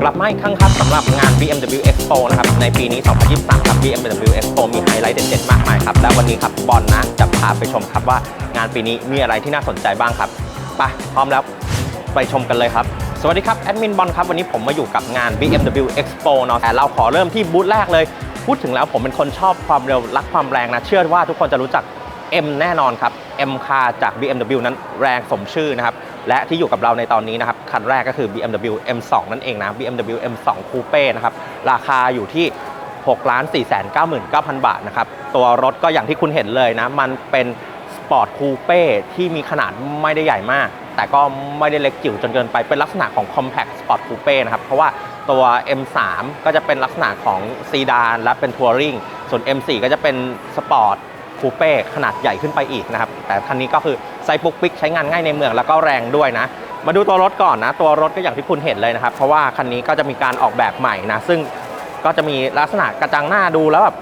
กลับมาอีกครั้งครับสำหรับงาน BMW Expo นะครับในปีนี้ 2023 ครับ BMW Expo มีไฮไลท์เด็ดๆ มากมายครับ และวันนี้ครับบอลนะจะพาไปชมครับว่างานปีนี้มีอะไรที่น่าสนใจบ้างครับไปพร้อมแล้วไปชมกันเลยครับ สวัสดีครับแอดมินบอลครับ วันนี้ผมมาอยู่กับงาน BMW Expo เนาะแต่เราขอเริ่มที่บูธแรกเลย พูดถึงแล้วผมเป็นคนชอบความเร็วรักความแรงนะ เชื่อว่าทุกคนจะรู้จัก M แน่นอนครับ M Car จาก BMW นั้นแรงสมชื่อนะครับ และที่อยู่กับเราในตอนนี้นะครับ คันแรกก็คือ BMW M2 นั่นเองนะ BMW M2 Coupe นะครับ ราคาอยู่ที่ 6 4 9 9 0 0 0 บาทนะครับ ตัวรถก็อย่างที่คุณเห็นเลยนะ มันเป็นสปอร์ตคูเป้ที่มีขนาดไม่ได้ใหญ่มาก แต่ก็ไม่ได้เล็กจิ๋วจนเกินไปเป็นลักษณะของ Compact Sport Coupe นะครับ เพราะว่าตัว M3 ก็จะเป็นลักษณะของซีดานและเป็นทัวริงส่วน M4 ก็จะเป็นสปอร์ต คูเป้ขนาดใหญ่ขึ้นไปอีกนะครับ แต่คันนี้ก็คือไซปุกปิกใช้งานง่ายในเมืองแล้วก็แรงด้วยนะ มาดูตัวรถก่อนนะ ตัวรถก็อย่างที่คุณเห็นเลยนะครับ เพราะว่าคันนี้ก็จะมีการออกแบบใหม่นะ ซึ่งก็จะมีลักษณะกระจังหน้าดูแล้วแบบ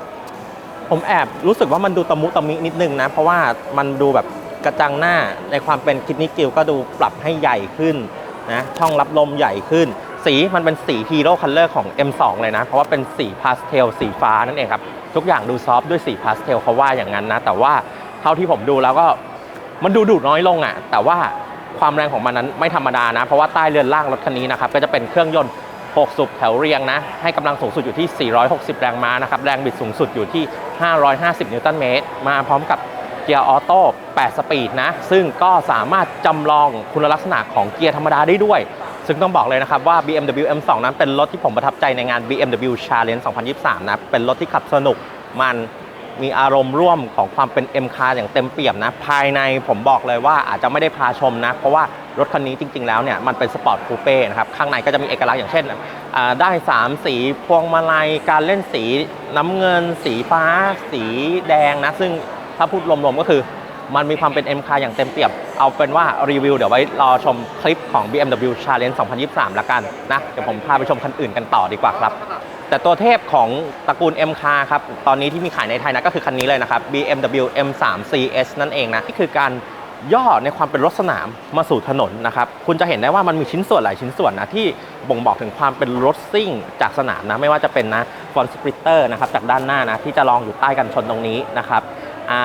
ผมแอบรู้สึกว่ามันดูตะมุตะมินิดนึงนะ เพราะว่ามันดูแบบกระจังหน้าในความเป็นคิดนิกิลก็ดูปรับให้ใหญ่ขึ้นนะช่องรับลมใหญ่ขึ้น สีมันเป็นสีฮีโร่คัลเลอร์ของ M2 เลยนะ เพราะว่าเป็นสีพาสเทลสีฟ้านั่นเองครับ ทุกอย่างดูซอฟด้วยสีพาสเทลเขาว่าอย่างนั้นนะ แต่ว่าเท่าที่ผมดูแล้วก็มันดูดุน้อยลงอะ่ะ แต่ว่าความแรงของมันนั้นไม่ธรรมดานะ เพราะว่าใต้เรือนล่างรถคันนี้นะครับ ก็จะเป็นเครื่องยนต์ 6 สูบแถวเรียงนะ ให้กำลังสูงสุดอยู่ที่ 460 แรงม้านะครับ แรงบิดสูงสุดอยู่ที่ 550 นิวตันเมตร มาพร้อมกับเกียร์ออโต้ 8 สปีดนะ ซึ่งก็สามารถจำลองคุณลักษณะของเกียร์ธรรมดาได้ด้วย ซึ่งต้องบอกเลยนะครับว่า BMW M2 นั้นเป็นรถที่ผมประทับใจในงาน BMW Challenge 2023 นะ เป็นรถที่ขับสนุก มันมีอารมณ์ร่วมของความเป็น M car อย่างเต็มเปี่ยมนะ ภายในผมบอกเลยว่าอาจจะไม่ได้พาชมนะ เพราะว่ารถคันนี้จริง ๆ แล้วเนี่ย มันเป็นสปอร์ตคูเป้นะครับ ข้างในก็จะมีเอกลักษณ์อย่างเช่น ได้ 3 สีพวงมาลัย การเล่นสีน้ำเงิน สีฟ้า สีแดงนะ ซึ่งถ้าพูดรวมๆก็คือ มันมีความเป็น M car อย่างเต็มเปี่ยม เอาเป็นว่ารีวิวเดี๋ยวไว้รอชมคลิปของ BMW Challenge 2023 ละกันนะเดี๋ยวผมพาไปชมคันอื่นกันต่อดีกว่าครับ แต่ตัวเทพของตระกูล M car ครับ ตอนนี้ที่มีขายในไทยนะก็คือคันนี้เลยนะครับ BMW M3 CS นั่นเองนะนี่คือการย่อในความเป็นรถสนามมาสู่ถนนนะครับ คุณจะเห็นได้ว่ามันมีชิ้นส่วนหลายชิ้นส่วนนะที่บ่งบอกถึงความเป็นรถซิ่งจากสนามนะ ไม่ว่าจะเป็นนะฟอนสปริตเตอร์นะครับจากด้านหน้านะที่จะรองอยู่ใต้กันชนตรงนี้นะครับอ่า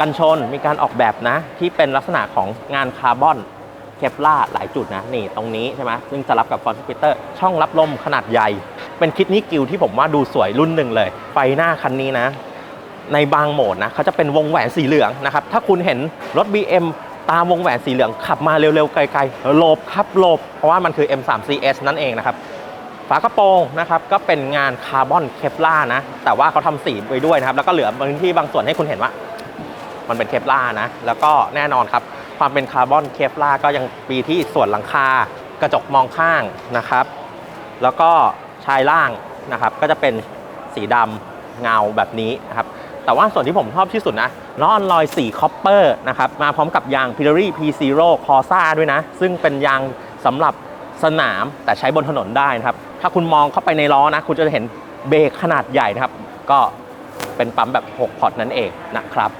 กันชนมีการออกแบบนะ ที่เป็นลักษณะของงานคาร์บอนเคปล่าหลายจุดนะ นี่ตรงนี้ใช่ไหมซึ่งจะรับกับฟอนต์สปิเตอร์ช่องรับลมขนาดใหญ่ เป็นคิดนี้กิลที่ผมว่าดูสวยรุ่นหนึ่งเลย ไฟหน้าคันนี้นะ ในบางโหมดนะเขาจะเป็นวงแหวนสีเหลืองนะครับ ถ้าคุณเห็นรถ BM ตามวงแหวนสีเหลืองขับมาเร็วๆไกลๆหลบครับหลบ เพราะว่ามันคือ M3CS นั่นเองนะครับฝากระโปรงนะครับก็เป็นงานคาร์บอนเคปล่านะ แต่ว่าเขาทำสีไว้ด้วยนะครับ แล้วก็เหลือพื้นที่บางส่วนให้คุณเห็นว่า มันเป็นเคปล่านะ แล้วก็แน่นอนครับ ความเป็นคาร์บอนเคปล่าก็ยังปีที่ส่วนหลังคากระจกมองข้างนะครับ แล้วก็ชายล่างนะครับ ก็จะเป็นสีดำเงาแบบนี้นะครับ แต่ว่าส่วนที่ผมชอบที่สุดนะล้อนลอยสีคอปเปอร์นะครับ มาพร้อมกับยาง p i l a r y P0 Corsa ด้วยนะ ซึ่งเป็นยางสำหรับสนามแต่ใช้บนถนนได้นะครับ ถ้าคุณมองเข้าไปในล้อนะ คุณจะเห็นเบรกขนาดใหญ่นะครับ ก็เป็นปั๊มแบบ 6 พอร์ตนั่นเองนะครับ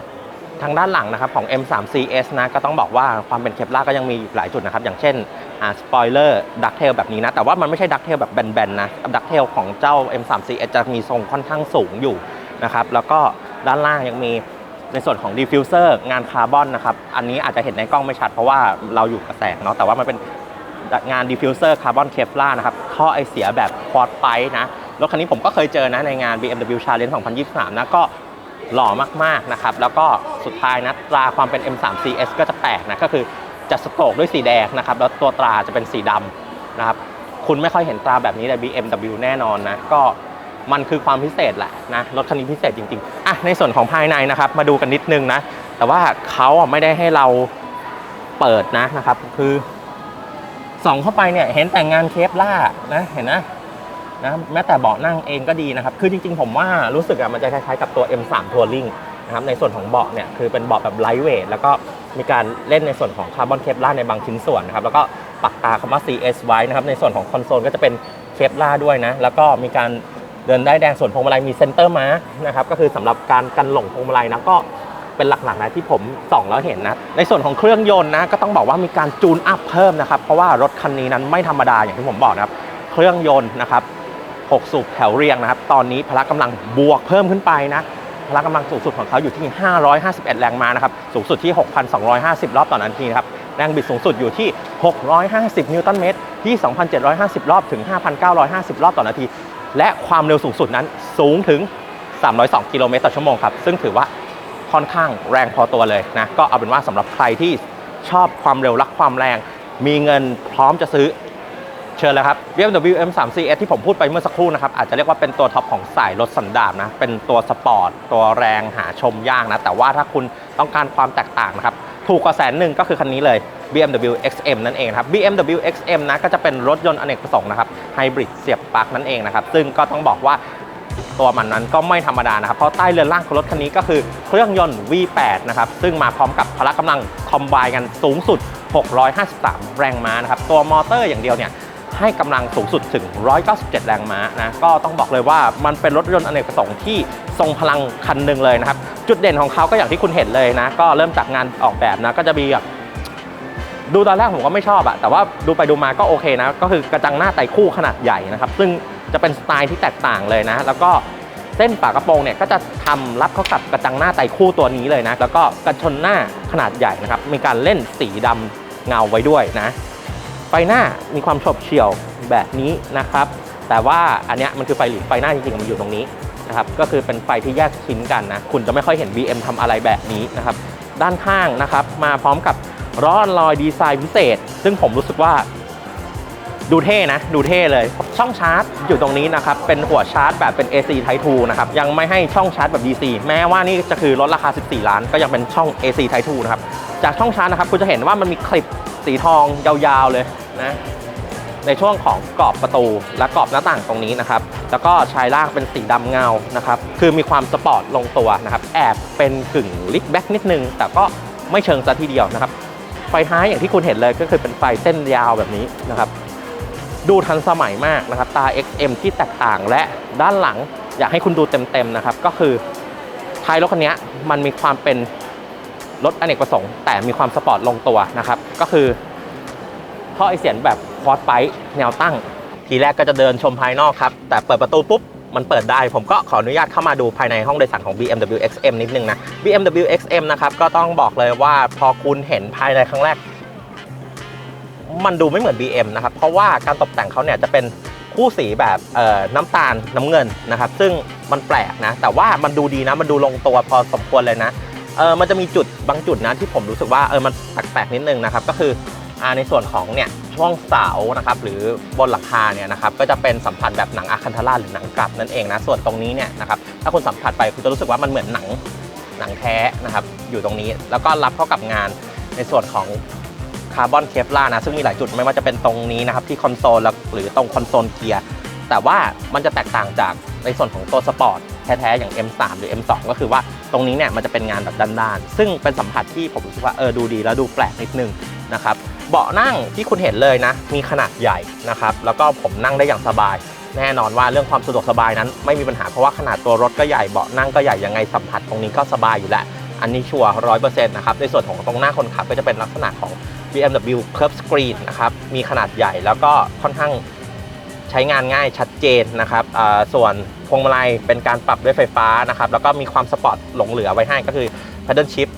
ทางด้านหลังนะครับของ M3CS นะก็ต้องบอกว่าความเป็นเคปล่าก็ยังมีหลายจุดนะครับ อย่างเช่นอ่าสปอยเลอร์ดักเทลแบบนี้นะ แต่ว่ามันไม่ใช่ดักเทลแบบแบนๆนะดักเทลของเจ้า M3CS จะมีทรงค่อนข้างสูงอยู่นะครับแล้วก็ด้านล่างยังมีในส่วนของดิฟฟิวเซอร์งานคาร์บอนนะครับ อันนี้อาจจะเห็นในกล้องไม่ชัดเพราะว่าเราอยู่กับแสงเนาะแต่ว่ามันเป็นงานดิฟฟิวเซอร์คาร์บอนเคปล่านะครับท่อไอเสียแบบควอดไปนะรถคันนี้ผมก็เคยเจอนะในงาน BMW Challenge 2023 นะก็ หล่อมากๆนะครับแล้วก็สุดท้ายนะตราความเป็น M3CS ก็จะแปลกนะก็คือจะสโตกด้วยสีแดงนะครับแล้วตัวตราจะเป็นสีดำนะครับคุณไม่ค่อยเห็นตราแบบนี้ใน BMW แน่นอนนะก็มันคือความพิเศษแหละนะรถคันนี้พิเศษจริงๆอะในส่วนของภายในนะครับมาดูกันนิดนึงนะแต่ว่าเขาไม่ได้ให้เราเปิดนะนะครับคือส่องเข้าไปเนี่ยเห็นแต่งานเคปล่านะเห็นนะ นะแม้แต่เบาะนั่งเองก็ดีนะครับ คือจริงๆ ผมว่ารู้สึกอะมันจะคล้ายๆกับตัว M3 Touring นะครับในส่วนของเบาะเนี่ยคือเป็นเบาะแบบไลท์เวทแล้วก็มีการเล่นในส่วนของคาร์บอนเคปล่าในบางชิ้นส่วนนะครับแล้วก็ปักตาคำว่า CS ไว้นะครับในส่วนของคอนโซลก็จะเป็นเคปล่าด้วยนะแล้วก็มีการเดินได้แดงส่วนพวงมาลัยมีเซนเตอร์มานะครับก็คือสำหรับการกันหลงพวงมาลัยนะก็เป็นหลักๆนะที่ผมส่องแล้วเห็นนะ ในส่วนของเครื่องยนต์นะก็ต้องบอกว่ามีการจูนอัพเพิ่มนะครับ เพราะว่ารถคันนี้นั้นไม่ธรรมดาอย่างที่ผมบอกนะครับ เครื่องยนต์นะครับ 6 สูบแถวเรียงนะครับ ตอนนี้พละกำลังบวกเพิ่มขึ้นไปนะ พละกำลังสูงสุดของเขาอยู่ที่ 551 แรงม้านะครับ สูงสุดที่ 6,250 รอบต่อนาทีนะครับ แรงบิดสูงสุดอยู่ที่ 650 นิวตันเมตร ที่ 2,750 รอบถึง 5,950 รอบต่อนาที และความเร็วสูงสุดนั้นสูงถึง 302 กิโลเมตรต่อชั่วโมงครับ ซึ่งถือว่าค่อนข้างแรงพอตัวเลยนะ ก็เอาเป็นว่าสำหรับใครที่ชอบความเร็วรักความแรง มีเงินพร้อมจะซื้อ เชิญเลยครับ BMW M3CS ที่ผมพูดไปเมื่อสักครู่นะครับ อาจจะเรียกว่าเป็นตัวท็อปของสายรถสันดาปนะ เป็นตัวสปอร์ต ตัวแรงหาชมยากนะ แต่ว่าถ้าคุณต้องการความแตกต่างนะครับ ถูกกว่าแสนหนึ่งก็คือคันนี้เลย BMW XM นั่นเองครับ BMW XM นะก็จะเป็นรถยนต์อเนกประสงค์นะครับไฮบริดเสียบปลั๊กนั่นเองนะครับ ซึ่งก็ต้องบอกว่าตัวมันนั้นก็ไม่ธรรมดานะครับ เพราะใต้เรือนร่างของรถคันนี้ก็คือเครื่องยนต์ V8 นะครับ ซึ่งมาพร้อมกับพละกำลังคอมไบกันสูงสุด 653 แรงม้านะครับ ตัวมอเตอร์อย่างเดียวเนี่ย ให้กำลังสูงสุดถึง 197 แรงม้านะ ก็ต้องบอกเลยว่ามันเป็นรถยนต์อเนกประสงค์ที่ทรงพลังคันหนึ่งเลยนะครับ จุดเด่นของเขาก็อย่างที่คุณเห็นเลยนะ ก็เริ่มจากงานออกแบบนะ ก็จะมีแบบดูตอนแรกผมก็ไม่ชอบอะแต่ว่าดูไปดูมาก็โอเคนะ ก็คือกระจังหน้าไต่คู่ขนาดใหญ่นะครับ ซึ่งจะเป็นสไตล์ที่แตกต่างเลยนะ แล้วก็เส้นฝากระโปรงเนี่ยก็จะทำรับเข้ากับกระจังหน้าไต่คู่ตัวนี้เลยนะ แล้วก็กระชนหน้าขนาดใหญ่นะครับ มีการเล่นสีดำเงาไว้ด้วยนะ ฟหน้ามีความฉบเฉี่ยวแบบนี้นะครับ แต่ว่าอันเนี้ยมันคือไฟหลีไฟหน้าจริงๆมันอยู่ตรงนี้นะครับก็คือเป็นไฟที่แยกชิ้นกันนะคุณจะไม่ค่อยเห็น BM ทำอะไรแบบนี้นะครับด้านข้างนะครับมาพร้อมกับล้อลอยดีไซน์พิเศษ ซึ่งผมรู้สึกว่าดูเท่นะ ดูเท่เลย ช่องชาร์จอยู่ตรงนี้นะครับ เป็นหัวชาร์จแบบเป็น AC Type 2นะครับ ยังไม่ให้ช่องชาร์จแบบ DC แม้ว่านี่จะคือรถราคา 14 ล้าน ก็ยังเป็นช่อง AC Type 2นะครับ จากช่องชาร์จนะครับ คุณจะเห็นว่ามันมีคลิป สีทองยาวๆเลยนะในช่วงของกรอบประตูและกรอบหน้าต่างตรงนี้นะครับ แล้วก็ชายล่างเป็นสีดำเงานะครับ คือมีความสปอร์ตลงตัวนะครับ แอบเป็นกึ่งลิกแบ็กนิดนึง แต่ก็ไม่เชิงซะทีเดียวนะครับ ไฟท้ายอย่างที่คุณเห็นเลยก็คือเป็นไฟเส้นยาวแบบนี้นะครับ ดูทันสมัยมากนะครับ ตา XM ที่แตกต่างและด้านหลังอยากให้คุณดูเต็มๆนะครับ ก็คือท้ายรถคันนี้มันมีความเป็น รถอเนกประสงค์ แต่มีความสปอร์ตลงตัวนะครับ ก็คือท่อไอเสียงแบบคอร์สไฟแนวตั้ง ทีแรกก็จะเดินชมภายนอกครับ แต่เปิดประตูปุ๊บ มันเปิดได้ ผมก็ขออนุญาตเข้ามาดูภายในห้องโดยสารของ BMW XM นิดนึงนะ BMW XM นะครับ ก็ต้องบอกเลยว่าพอคุณเห็นภายในครั้งแรก มันดูไม่เหมือน BM นะครับ เพราะว่าการตกแต่งเขาเนี่ยจะเป็นคู่สีแบบน้ำตาลน้ำเงินนะครับ ซึ่งมันแปลกนะ แต่ว่ามันดูดีนะ มันดูลงตัวพอสมควรเลยนะ เออมันจะมีจุดบางจุดนะที่ผมรู้สึกว่าเออมันแปลกๆนิดนึงนะครับก็คืออ่าในส่วนของเนี่ยช่วงเสานะครับหรือบนหลังคาเนี่ยนะครับก็จะเป็นสัมผัสแบบหนังอะคันทาราหรือหนังกลับนั่นเองนะส่วนตรงนี้เนี่ยนะครับถ้าคุณสัมผัสไปคุณจะรู้สึกว่ามันเหมือนหนังหนังแท้นะครับอยู่ตรงนี้แล้วก็รับเข้ากับงานในส่วนของคาร์บอนเคฟล่านะซึ่งมีหลายจุดไม่ว่าจะเป็นตรงนี้นะครับที่คอนโซลหรือตรงคอนโซลเกียร์แต่ว่ามันจะแตกต่างจากในส่วนของตัวสปอร์ตแท้ๆอย่าง M3 หรือ M2 ก็คือว่า ตรงนี้เนี่ยมันจะเป็นงานแบบด้านๆซึ่งเป็นสัมผัสที่ผมรู้สึกว่าเออดูดีแล้วดูแปลกนิดนึงนะครับเบาะนั่งที่คุณเห็นเลยนะ มีขนาดใหญ่นะครับแล้วก็ผมนั่งได้อย่างสบาย แน่นอนว่าเรื่องความสะดวกสบายนั้น ไม่มีปัญหาเพราะว่าขนาดตัวรถก็ใหญ่เบาะนั่งก็ใหญ่ยังไงสัมผัสตรงนี้ก็สบายอยู่แล้วอันนี้ชัวร์ร้อยเปอร์เซ็นต์นะครับในส่วนของตรงหน้าคนขับก็จะเป็นลักษณะของ BMW Curve Screen นะครับมีขนาดใหญ่แล้วก็ค่อนข้างใช้งานง่ายชัดเจนนะครับส่วน วงมาลัยเป็นการปรับด้วยไฟฟ้านะครับ แล้วก็มีความสปอร์ตหลงเหลือไว้ให้ก็คือ Paddle Shift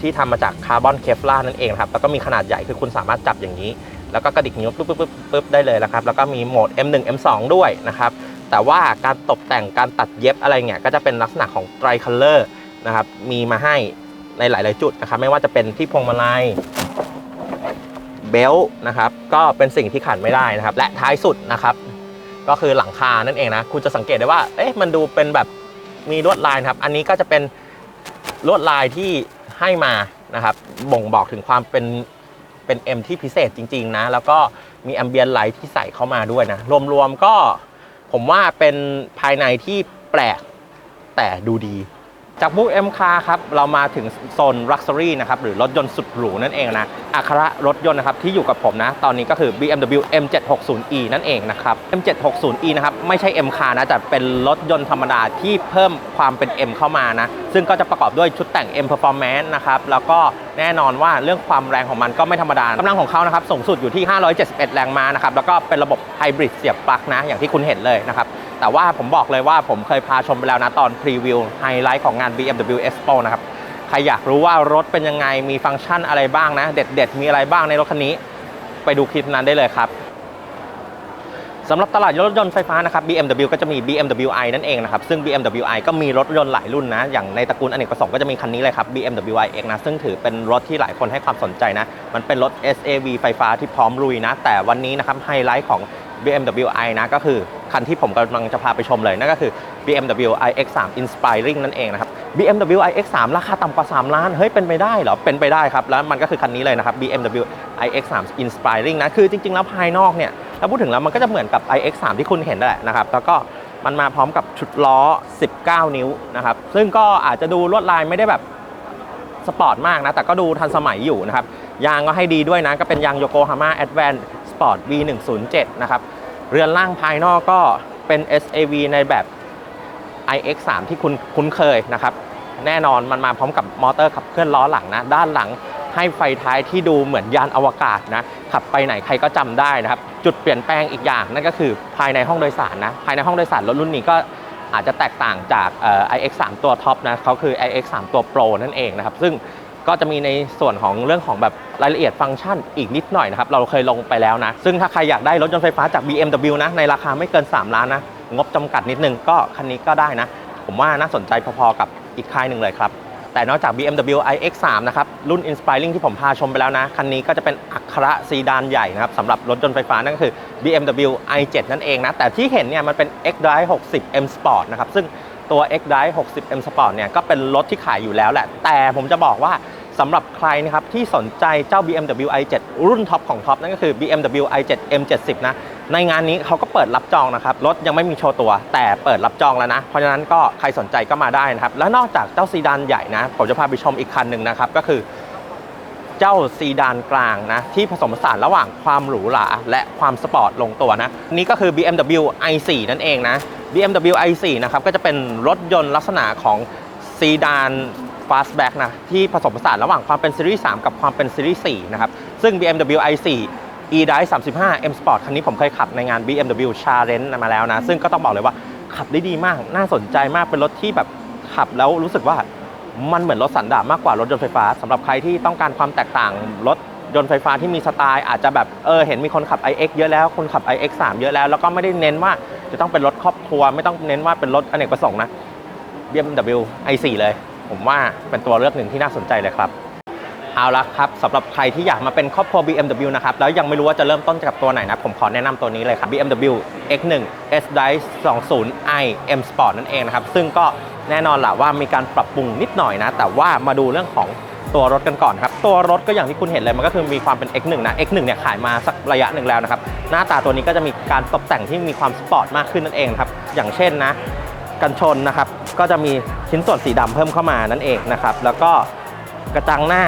ที่ทำมาจากคาร์บอนเคฟลานั่นเองครับ แล้วก็มีขนาดใหญ่คือคุณสามารถจับอย่างนี้ แล้วก็กระดิกนิ้วปุ๊บปุ๊บปุ๊บได้เลยนะครับ แล้วก็มีโหมด M1 M2 ด้วยนะครับ แต่ว่าการตกแต่งการตัดเย็บอะไรเนี่ยก็จะเป็นลักษณะของ Tri Color นะครับ มีมาให้ในหลาย ๆ จุดนะครับ ไม่ว่าจะเป็นที่พวงมาลัยเบลต์นะครับ ก็เป็นสิ่งที่ขาดไม่ได้นะครับ และท้ายสุดนะครับ ก็คือหลังคานั่นเองนะคุณจะสังเกตได้ว่าเอ๊ะมันดูเป็นแบบมีลวดลายนะครับ อันนี้ก็จะเป็นลวดลายที่ให้มานะครับ บ่งบอกถึงความเป็นเป็นเอ็มที่พิเศษจริง ๆ นะ แล้วก็มีแอมเบียนไลท์ที่ใส่เข้ามาด้วยนะ รวมๆก็ผมว่าเป็นภายในที่แปลกแต่ดูดี จากบู M Car ครับเรามาถึงโซน Luxury นะครับหรือรถยนต์สุดหรูนั่นเองนะอัคระรถยนต์นะครับที่อยู่กับผมนะ ตอนนี้ก็คือ BMW M760e นั่นเองนะครับ M760e นะครับไม่ใช่ M Car นะแต่เป็นรถยนต์ธรรมดาที่เพิ่มความเป็น M เข้ามานะ ซึ่งก็จะประกอบด้วยชุดแต่ง M Performance นะครับแล้วก็แน่นอนว่าเรื่องความแรงของมันก็ไม่ธรรมดากำลังของเขานะครับสูงสุดอยู่ที่ 571 แรงม้านะครับแล้วก็เป็นระบบไฮบริดเสียบปลั๊กนะอย่างที่คุณเห็นเลยนะครับ แต่ว่าผมบอกเลยว่าผมเคยพาชมไปแล้วนะตอนพรีวิวไฮไลท์ของงาน BMW Expo นะครับ ใครอยากรู้ว่ารถเป็นยังไงมีฟังก์ชันอะไรบ้างนะ เด็ดๆ มีอะไรบ้างในรถคันนี้ ไปดูคลิปนั้นได้เลยครับสำหรับตลาดรถยนต์ไฟฟ้านะครับ BMW ก็จะมี BMW i นั่นเองนะครับ ซึ่ง BMW i ก็มีรถยนต์หลายรุ่นนะ อย่างในตระกูลอเนกประสงค์ก็จะมีคันนี้เลยครับ BMW i X นะ ซึ่งถือเป็นรถที่หลายคนให้ความสนใจนะ มันเป็นรถ SAV ไฟฟ้าที่พร้อมลุยนะ แต่วันนี้นะครับไฮไลท์ของ BMW i นะก็คือคันที่ผมกำลังจะพาไปชมเลยนั่นก็คือ BMW iX3 Inspiring นั่นเองนะครับ BMW iX3 ราคาต่ำกว่า 3 ล้าน เฮ้ย เป็นไปได้เหรอ เป็นไปได้ครับ แล้วมันก็คือคันนี้เลยนะครับ BMW iX3 Inspiring นะ คือจริง ๆ แล้วภายนอกเนี่ยถ้าพูดถึงแล้วมันก็จะเหมือนกับ iX3 ที่คุณเห็นนั่นแหละนะครับ แล้วก็มันมาพร้อมกับชุดล้อ 19 นิ้วนะครับ ซึ่งก็อาจจะดูลวดลายไม่ได้แบบสปอร์ตมากนะ แต่ก็ดูทันสมัยอยู่นะครับ ยางก็ให้ดีด้วยนะ ก็เป็นยาง Yokohama Advance Sport V107 นะครับเรือนล่างภายนอกก็เป็น SAV ในแบบ iX3 ที่คุณคุ้นเคยนะครับ แน่นอนมันมาพร้อมกับมอเตอร์ขับเคลื่อนล้อหลังนะ ด้านหลังให้ไฟท้ายที่ดูเหมือนยานอวกาศนะ ขับไปไหนใครก็จำได้นะครับ จุดเปลี่ยนแปลงอีกอย่างนั่นก็คือภายในห้องโดยสารนะ ภายในห้องโดยสารรถรุ่นนี้ก็อาจจะแตกต่างจาก iX3 ตัวท็อปนะเขาคือ iX3 ตัว Pro นั่นเองนะครับ ซึ่ง ก็จะมีในส่วนของเรื่องของแบบรายละเอียดฟังก์ชันอีกนิดหน่อยนะครับ เราเคยลงไปแล้วนะ ซึ่งถ้าใครอยากได้รถยนต์ไฟฟ้าจาก BMW นะ ในราคาไม่เกิน 3 ล้านนะ งบจำกัดนิดนึงก็คันนี้ก็ได้นะ ผมว่าน่าสนใจพอๆกับอีกค่ายหนึ่งเลยครับแต่นอกจาก BMW iX3 นะครับ รุ่น Inspiring ที่ผมพาชมไปแล้วนะ คันนี้ก็จะเป็นอัคระซีดานใหญ่นะครับสำหรับรถยนต์ไฟฟ้านั่นก็คือ BMW i7 นั่นเองนะ แต่ที่เห็นเนี่ยมันเป็น xDrive 60 M Sport นะครับ ซึ่งตัว xDrive 60 M Sport เนี่ยก็เป็นรถที่ขายอยู่แล้วแหละ แต่ผมจะบอกว่า สำหรับใครนะครับที่สนใจเจ้า BMW i7 รุ่นท็อปของท็อปนั่นก็คือ BMW i7 M70 นะในงานนี้เขาก็เปิดรับจองนะครับ รถยังไม่มีโชว์ตัว แต่เปิดรับจองแล้วนะ เพราะฉะนั้นก็ใครสนใจก็มาได้นะครับ แล้วนอกจากเจ้าซีดานใหญ่นะ ผมจะพาไปชมอีกคันหนึ่งนะครับ ก็คือเจ้าซีดานกลางนะ ที่ผสมผสานระหว่างความหรูหราและความสปอร์ตลงตัวนะ นี่ก็คือ BMW i4 นั่นเองนะ BMW i4 นะครับก็จะเป็นรถยนต์ลักษณะของซีดาน fastback นะที่ผสมผสานระหว่างความเป็นซีรีส์ 3 กับความเป็นซีรีส์ 4 นะครับ ซึ่ง BMW i4 e-drive 35 M Sport คันนี้ผมเคยขับในงาน BMW Challenge มาแล้วนะ ซึ่งก็ต้องบอกเลยว่าขับได้ดีมาก น่าสนใจมากเป็นรถที่แบบขับแล้วรู้สึกว่ามันเหมือนรถสันดาปมากกว่ารถยนต์ไฟฟ้าสำหรับใครที่ต้องการความแตกต่างรถยนต์ไฟฟ้าที่มีสไตล์อาจจะแบบเออเห็นมีคนขับ iX เยอะแล้ว คนขับ iX 3 เยอะแล้ว แล้วก็ไม่ได้เน้นว่าจะต้องเป็นรถครอบครัว ไม่ต้องเน้นว่าเป็นรถอเนกประสงค์นะ BMW i4 เลย ผมว่าเป็นตัวเลือกหนึ่งที่น่าสนใจเลยครับเอาละครับสำหรับใครที่อยากมาเป็นครอบครัว BMW นะครับ แล้วยังไม่รู้ว่าจะเริ่มต้นจากตัวไหนนะ ผมขอแนะนำตัวนี้เลยครับ BMW X1 S Drive 20i M Sport นั่นเองนะครับ ซึ่งก็แน่นอนแหละว่ามีการปรับปรุงนิดหน่อยนะ แต่ว่ามาดูเรื่องของตัวรถกันก่อนครับ ตัวรถก็อย่างที่คุณเห็นเลยมันก็คือมีความเป็น X1 นะ X1 เนี่ยขายมาสักระยะหนึ่งแล้วนะครับ หน้าตาตัวนี้ก็จะมีการตกแต่งที่มีความสปอร์ตมากขึ้นนั่นเองครับ อย่างเช่นนะ กันชนนะครับ ก็จะมีชิ้นส่วนสีดำเพิ่มเข้ามานั่นเองนะครับ แล้วก็กระจังหน้า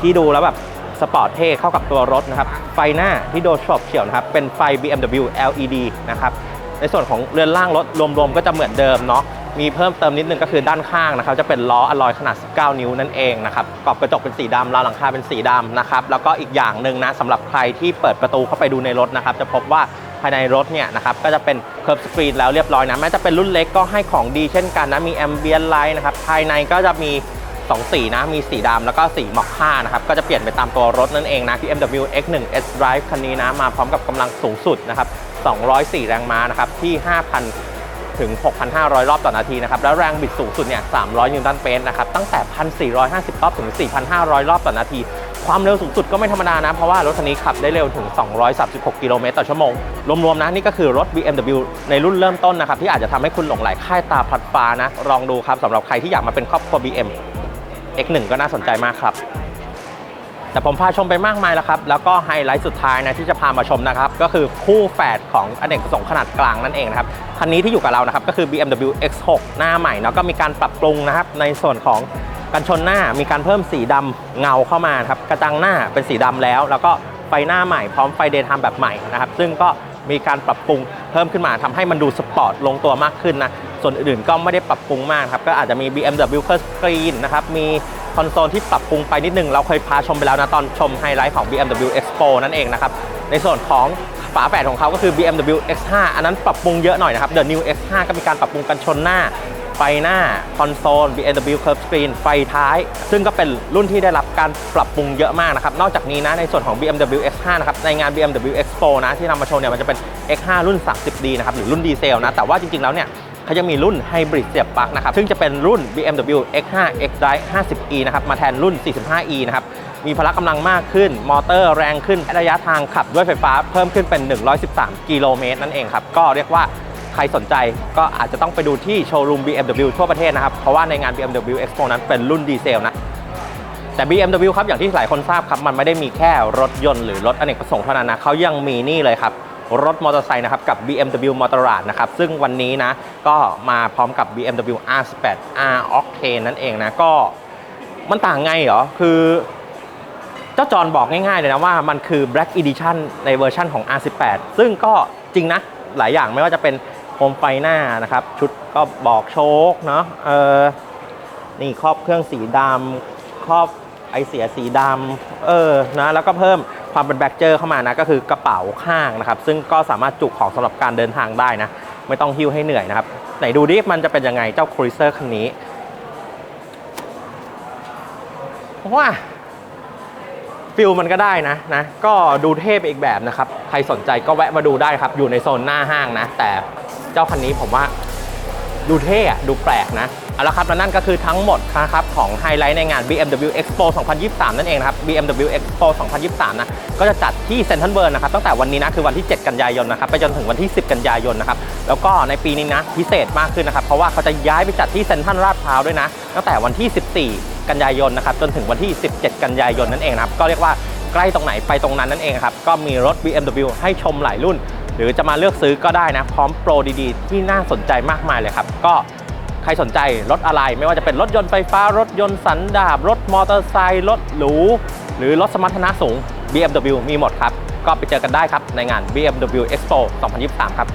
ที่ดูแล้วแบบสปอร์ตเท่เข้ากับตัวรถนะครับ ไฟหน้าที่โดนโฉบเฉี่ยวนะครับ เป็นไฟ BMW LED นะครับ ในส่วนของเรือนล่างรถรวมๆ ก็จะเหมือนเดิมเนาะ มีเพิ่มเติมนิดนึงก็คือด้านข้างนะครับ จะเป็นล้ออลลอยขนาด 19 นิ้วนั่นเองนะครับ กรอบกระจกเป็นสีดำราวหลังคาเป็นสีดำนะครับ แล้วก็อีกอย่างหนึ่งนะสำหรับใครที่เปิดประตูเข้าไปดูในรถนะครับ จะพบว่า ภายในรถเนี่ยนะครับก็จะเป็นเคิร์ฟสกรีนแล้วเรียบร้อยนะแม้จะเป็นรุ่นเล็กก็ให้ของดีเช่นกันนะมีแอมเบียนไลท์นะครับภายในก็จะมี2สีนะมีสีดำแล้วก็สีมอคค่านะครับก็จะเปลี่ยนไปตามตัวรถนั่นเองนะ BMW X1 S Drive คันนี้นะมาพร้อมกับกำลังสูงสุดนะครับ204 แรงม้านะครับที่ 5,000ถึง 6,500 รอบต่อนาทีนะครับ แล้วแรงบิดสูงสุดเนี่ย 300 นิวตันเมตรนะครับ ตั้งแต่ 1,450 รอบถึง 4,500 รอบต่อนาที ความเร็วสูงสุดก็ไม่ธรรมดานะ เพราะว่ารถคันนี้ขับได้เร็วถึง 236 กิโลเมตรต่อชั่วโมง รวมๆ นะ นี่ก็คือรถ BMW ในรุ่นเริ่มต้นนะครับ ที่อาจจะทำให้คุณหลงไหลค่ายตาพลัดฟ้านะ ลองดูครับสำหรับใครที่อยากมาเป็นครอบครัว BM X1 ก็น่าสนใจมากครับ แต่ผมพาชมไปมากมายแล้วครับ แล้วก็ไฮไลท์สุดท้ายนะที่จะพามาชมนะครับ ก็คือคู่แฝดของอเนกประสงค์ขนาดกลางนั่นเองนะครับ คันนี้ที่อยู่กับเรานะครับก็คือ BMW X6 หน้าใหม่เนาะก็มีการปรับปรุงนะครับในส่วนของกันชนหน้ามีการเพิ่มสีดำเงาเข้ามาครับกระจังหน้าเป็นสีดำแล้ว แล้วก็ไฟหน้าใหม่พร้อมไฟเดย์ไทม์แบบใหม่นะครับ ซึ่งก็มีการปรับปรุงเพิ่มขึ้นมาทำให้มันดูสปอร์ตลงตัวมากขึ้นนะ ส่วนอื่นๆก็ไม่ได้ปรับปรุงมากครับ ก็อาจจะมี BMW Curve Screen นะครับ มี คอนโซลที่ปรับปรุงไปนิดนึง เราเคยพาชมไปแล้วนะตอนชมไฮไลท์ของ BMW Expo นั่นเองนะครับ ในส่วนของฝาแฝดของเขาก็คือ BMW X5 อันนั้นปรับปรุงเยอะหน่อยนะครับ The New X5 ก็มีการปรับปรุงกันชนหน้า ไฟหน้าคอนโซล BMW Curve Screen ไฟท้าย ซึ่งก็เป็นรุ่นที่ได้รับการปรับปรุงเยอะมากนะครับ นอกจากนี้นะในส่วนของ BMW X5 นะครับในงาน BMW Expo นะที่นำมาโชว์เนี่ยมันจะเป็น X5 รุ่น 30D นะครับหรือรุ่นดีเซลนะแต่ว่าจริงๆแล้วเนี่ย เขายังมีรุ่นไฮบริดเสียบปลั๊กนะครับ ซึ่งจะเป็นรุ่น BMW X5 X Drive 50e นะครับ มาแทนรุ่น 45e นะครับ มีพละกำลังมากขึ้น มอเตอร์แรงขึ้น ระยะทางขับด้วยไฟฟ้าเพิ่มขึ้นเป็น 113 กิโลเมตรนั่นเองครับ ก็เรียกว่าใครสนใจก็อาจจะต้องไปดูที่โชว์รูม BMW ทั่วประเทศนะครับ เพราะว่าในงาน BMW Expo นั้นเป็นรุ่นดีเซลนะแต่ BMW ครับอย่างที่หลายคนทราบครับมันไม่ได้มีแค่รถยนต์หรือรถอเนกประสงค์เท่านั้นนะเขายังมีนี่เลยครับ รถมอเตอร์ไซค์นะครับกับ BMW Motorrad นะครับซึ่งวันนี้นะก็มาพร้อมกับ BMW R18 R Octane นั่นเองนะก็มันต่างไงเหรอ คือเจ้าจอนบอกง่ายๆเลยนะว่ามันคือ Black Edition ในเวอร์ชั่นของ R18 ซึ่งก็จริงนะ หลายอย่างไม่ว่าจะเป็นโคมไฟหน้านะครับ ชุดก็บอกโชคเนาะเออนี่ครอบเครื่องสีดำครอบไอเสียสีดำเออนะแล้วก็เพิ่ม ความเป็นแบ็กเจอร์เข้ามานะก็คือกระเป๋าข้างนะครับ ซึ่งก็สามารถจุของสำหรับการเดินทางได้นะ ไม่ต้องหิ้วให้เหนื่อยนะครับ ไหนดูดิมันจะเป็นยังไงเจ้าครูเซอร์คันนี้ว้าฟิลมันก็ได้นะนะ ก็ดูเท่ไปอีกแบบนะครับ ใครสนใจก็แวะมาดูได้ครับ อยู่ในโซนหน้าห้างนะ แต่เจ้าคันนี้ผมว่าดูเท่ดูแปลกนะ เอาละครับและนั่นก็คือทั้งหมดนะครับของไฮไลท์ในงาน BMW Expo 2023 นั่นเองนะครับ BMW Expo 2023 นะก็จะจัดที่เซ็นทรัลเวิร์นะครับตั้งแต่วันนี้นะคือวันที่ 7 กันยายนนะครับไปจนถึงวันที่ 10 กันยายนนะครับแล้วก็ในปีนี้นะพิเศษมากขึ้นนะครับเพราะว่าเขาจะย้ายไปจัดที่เซ็นทรัลลาดพร้าวด้วยนะตั้งแต่วันที่ 14 กันยายนนะครับจนถึงวันที่ 17 กันยายนนั่นเองนะครับก็เรียกว่าใกล้ตรงไหนไปตรงนั้นนั่นเองครับก็มีรถ BMW ให้ชมหลายรุ่น หรือจะมาเลือกซื้อก็ได้นะพร้อมโปรดีๆ ที่น่าสนใจมากมายเลยครับก็ รสนใจรถอะไร ไม่ว่าจะเป็นรถยนต์ไฟฟ้ารถยนต์สันดาบ รถมอเตอร์ไซค์รถหรู หรือรถสมรรถนะสูง BMW มีหมดครับ ก็ไปเจอกันได้ครับในงาน BMW Expo 2023 ครับ